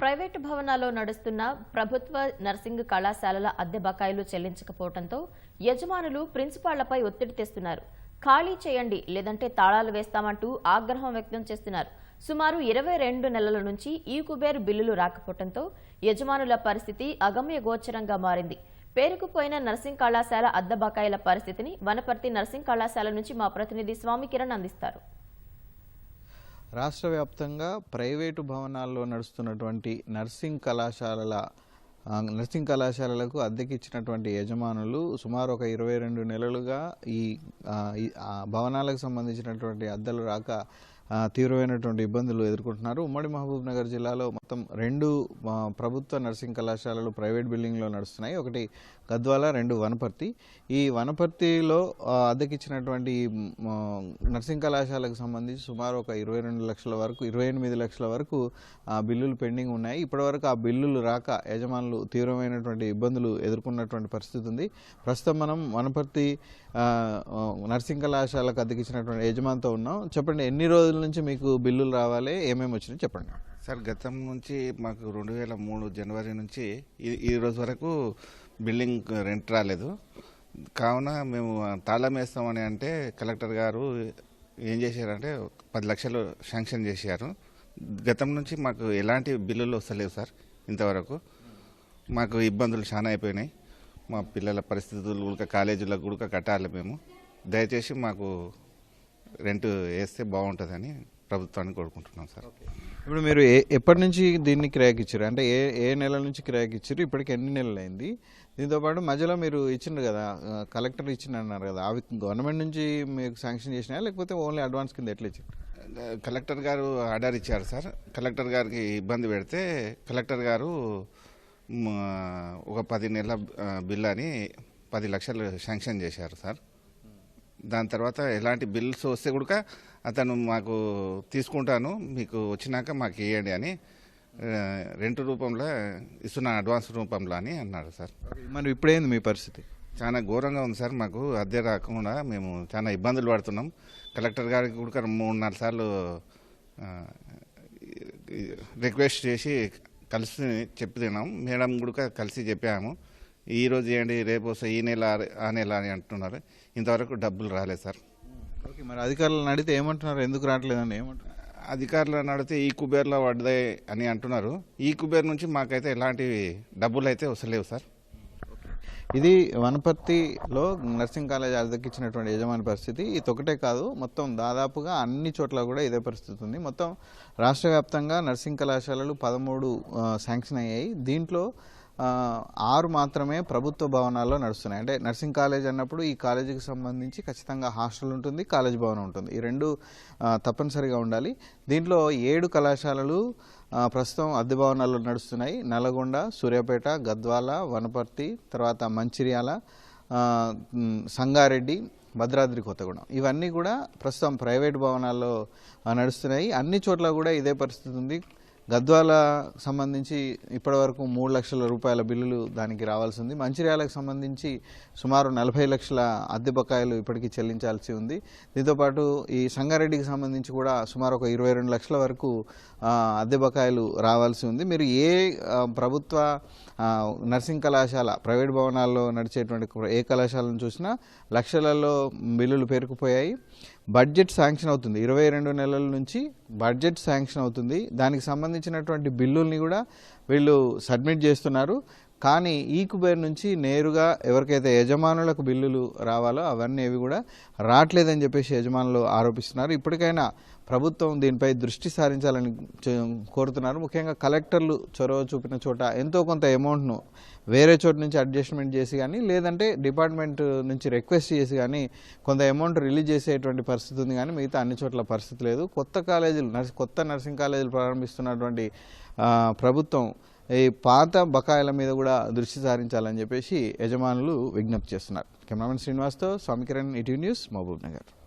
Private భవనాల్లో నడుస్తున్న ప్రభుత్వ nursing కళాశాలల అద్దె బకాయిలు చెల్లించకపోవడంతో యజమానులు ప్రిన్సిపాళ్ళపై ఒత్తిడి తెస్తున్నారు. ఖాళీ చేయండి లేదంటే తాళాలు వేస్తామంటూ ఆగ్రహం వ్యక్తం చేస్తున్నారు. సుమారు ఇరవై రెండు నెలల నుంచి ఈ కుబేర్ బిల్లులు రాకపోవడంతో యజమానుల పరిస్థితి అగమ్య గోచరంగా మారింది. పేరుకుపోయిన నర్సింగ్ కళాశాల అద్దె బకాయిల పరిస్థితిని వనపర్తి నర్సింగ్ కళాశాల నుంచి మా ప్రతినిధి స్వామి కిరణ్ అందిస్తారు. రాష్ట్ర వ్యాప్తంగా ప్రైవేటు భవనాల్లో నడుస్తున్నటువంటి నర్సింగ్ కళాశాలల నర్సింగ్ కళాశాలలకు అద్దెకిచ్చినటువంటి యజమానులు సుమారు ఒక ఇరవై రెండు నెలలుగా ఈ భవనాలకు సంబంధించినటువంటి అద్దెలు రాక తీవ్రమైనటువంటి ఇబ్బందులు ఎదుర్కొంటున్నారు. ఉమ్మడి మహబూబ్ నగర్ జిల్లాలో మొత్తం రెండు ప్రభుత్వ నర్సింగ్ కళాశాలలు ప్రైవేట్ బిల్డింగ్లో నడుస్తున్నాయి. ఒకటి గద్వాల రెండు వనపర్తి. ఈ వనపర్తిలో అద్దెకిచ్చినటువంటి నర్సింగ్ కళాశాలకు సంబంధించి సుమారు ఒక ఇరవై రెండు లక్షల వరకు ఇరవై ఎనిమిది లక్షల వరకు బిల్లులు పెండింగ్ ఉన్నాయి. ఇప్పటివరకు ఆ బిల్లులు రాక యజమానులు తీవ్రమైనటువంటి ఇబ్బందులు ఎదుర్కొన్నటువంటి పరిస్థితి ఉంది. ప్రస్తుతం మనం వనపర్తి నర్సింగ్ కళాశాలకు అద్దెకిచ్చినటువంటి యజమానితో ఉన్నాం. చెప్పండి ఎన్ని రోజులు నుంచి మీకు బిల్లులు రావాలి ఏమేమి వచ్చినాయి చెప్పండి. సార్ గతం నుంచి మాకు రెండు వేల మూడు జనవరి నుంచి ఈ ఈ రోజు వరకు బిల్డింగ్ రెంట్ రాలేదు. కావున మేము తాళం వేస్తామని అంటే కలెక్టర్ గారు ఏం చేశారంటే పది లక్షలు శాంక్షన్ చేశారు. గతం నుంచి మాకు ఎలాంటి బిల్లులు వస్తలేవు సార్ ఇంతవరకు. మాకు ఇబ్బందులు చాలా అయిపోయినాయి. మా పిల్లల పరిస్థితులు కూడా కాలేజీలకు కూడా కట్టాలి మేము. దయచేసి మాకు రెంట్ వేస్తే బాగుంటుందని ప్రభుత్వాన్ని కోరుకుంటున్నాం సార్. ఇప్పుడు మీరు ఏ ఎప్పటి నుంచి దీన్ని కిరాయికి ఇచ్చారు అంటే ఏ ఏ నెల నుంచి కిరాయికి ఇచ్చారు ఇప్పటికి ఎన్ని నెలలు అయింది దీంతో పాటు మధ్యలో మీరు ఇచ్చిండ్రు కదా కలెక్టర్ ఇచ్చిన అన్నారు కదా అవి గవర్నమెంట్ నుంచి మీకు శాంక్షన్ చేసినా లేకపోతే ఓన్లీ అడ్వాన్స్ కింద ఎట్లా ఇచ్చారు? కలెక్టర్ గారు ఆర్డర్ ఇచ్చారు సార్. కలెక్టర్ గారికి ఇబ్బంది పెడితే కలెక్టర్ గారు ఒక పది నెలల బిల్ అని పది లక్షలు శాంక్షన్ చేశారు సార్. దాని తర్వాత ఎలాంటి బిల్స్ వస్తే కూడా అతను మాకు తీసుకుంటాను మీకు వచ్చినాక మాకు ఇవ్వండి అని రెంట్ రూపంలో ఇస్తున్న అడ్వాన్స్ రూపంలో అని అన్నారు సార్. మరి ఇప్పుడేంది మీ పరిస్థితి? చాలా ఘోరంగా ఉంది సార్ మాకు అద్దె రాకుండా మేము చాలా ఇబ్బందులు పడుతున్నాం. కలెక్టర్ గారికి కూడా మూడు నాలుగు సార్లు రిక్వెస్ట్ చేసి కలిసి చెప్పి తిన్నాం మేడం కూడా కలిసి చెప్పాము. ఈ రోజు చేయండి రేపు వస్తే ఈ నెల ఆ నెల అని అంటున్నారు. ఇంతవరకు డబ్బులు రాలేదు సార్. ఓకే మరి అధికారులను అడిగితే ఏమంటున్నారు? ఎందుకు రావట్లేదని ఏమంటున్నారు? అధికారులను అడిగితే ఈ కుబేర్లో పడ్డాయి అని అంటున్నారు. ఈ కుబేర్ నుంచి మాకైతే ఎలాంటి డబ్బులు అయితే వస్తలేవు సార్. ఇది వనపర్తిలో నర్సింగ్ కాలేజ్ అద్దెకిచ్చినటువంటి యజమాని పరిస్థితి. ఇది ఒకటే కాదు మొత్తం దాదాపుగా అన్ని చోట్ల కూడా ఇదే పరిస్థితి ఉంది. మొత్తం రాష్ట్ర వ్యాప్తంగా నర్సింగ్ కళాశాలలు పదమూడు శాంక్షన్ అయ్యాయి. దీంట్లో ఆరు మాత్రమే ప్రభుత్వ భవనాల్లో నడుస్తున్నాయి. అంటే నర్సింగ్ కాలేజ్ అన్నప్పుడు ఈ కాలేజీకి సంబంధించి ఖచ్చితంగా హాస్టల్ ఉంటుంది కాలేజ్ భవనం ఉంటుంది. ఈ రెండు తప్పనిసరిగా ఉండాలి. దీంట్లో ఏడు కళాశాలలు ప్రస్తుతం అద్దె భవనాల్లో నడుస్తున్నాయి. నల్గొండ సూర్యాపేట గద్వాల వనపర్తి తర్వాత మంచిర్యాల సంగారెడ్డి భద్రాద్రి కొత్తగూడెం. ఇవన్నీ కూడా ప్రస్తుతం ప్రైవేట్ భవనాల్లో నడుస్తున్నాయి. అన్ని చోట్ల కూడా ఇదే పరిస్థితి ఉంది. గద్వాల సంబంధించి ఇప్పటివరకు మూడు లక్షల రూపాయల బిల్లులు దానికి రావాల్సి ఉంది. మంచిర్యాలకు సంబంధించి సుమారు నలభై లక్షల అద్దె బకాయిలు ఇప్పటికీ చెల్లించాల్సి ఉంది. దీంతోపాటు ఈ సంగారెడ్డికి సంబంధించి కూడా సుమారు ఒక ఇరవై రెండు లక్షల వరకు అద్దె బకాయిలు రావాల్సి ఉంది. మీరు ఏ ప్రభుత్వ నర్సింగ్ కళాశాల ప్రైవేట్ భవనాల్లో నడిచేటువంటి ఏ కళాశాలను చూసినా లక్షలలో బిల్లులు పేరుకుపోయాయి. బడ్జెట్ శాంక్షన్ అవుతుంది. ఇరవై రెండు నెలల నుంచి బడ్జెట్ శాంక్షన్ అవుతుంది. దానికి సంబంధించినటువంటి బిల్లుల్ని కూడా వీళ్ళు సబ్మిట్ చేస్తున్నారు. కానీ ఈ కుబేర్ నుంచి నేరుగా ఎవరికైతే యజమానులకు బిల్లులు రావాలో అవన్నీ ఏవి కూడా రావట్లేదని చెప్పేసి యజమానులు ఆరోపిస్తున్నారు. ఇప్పటికైనా ప్రభుత్వం దీనిపై దృష్టి సారించాలని కోరుతున్నారు. ముఖ్యంగా కలెక్టర్లు చొరవ చూపిన చోట ఎంతో కొంత అమౌంట్ను వేరే చోట నుంచి అడ్జస్ట్మెంట్ చేసి కానీ లేదంటే డిపార్ట్మెంట్ నుంచి రిక్వెస్ట్ చేసి కానీ కొంత అమౌంట్ రిలీజ్ చేసేటువంటి పరిస్థితి ఉంది కానీ మిగతా అన్ని చోట్ల పరిస్థితి లేదు. కొత్త కాలేజీలు నర్స్ కొత్త నర్సింగ్ కాలేజీలు ప్రారంభిస్తున్నటువంటి ప్రభుత్వం ఈ పాత బకాయిల మీద కూడా దృష్టి సారించాలని చెప్పేసి యజమానులు విజ్ఞప్తి చేస్తున్నారు. కెమెరామెన్ శ్రీనివాస్తో స్వామికిరణ్ ఈటీవీ న్యూస్ మహబూబ్ నగర్.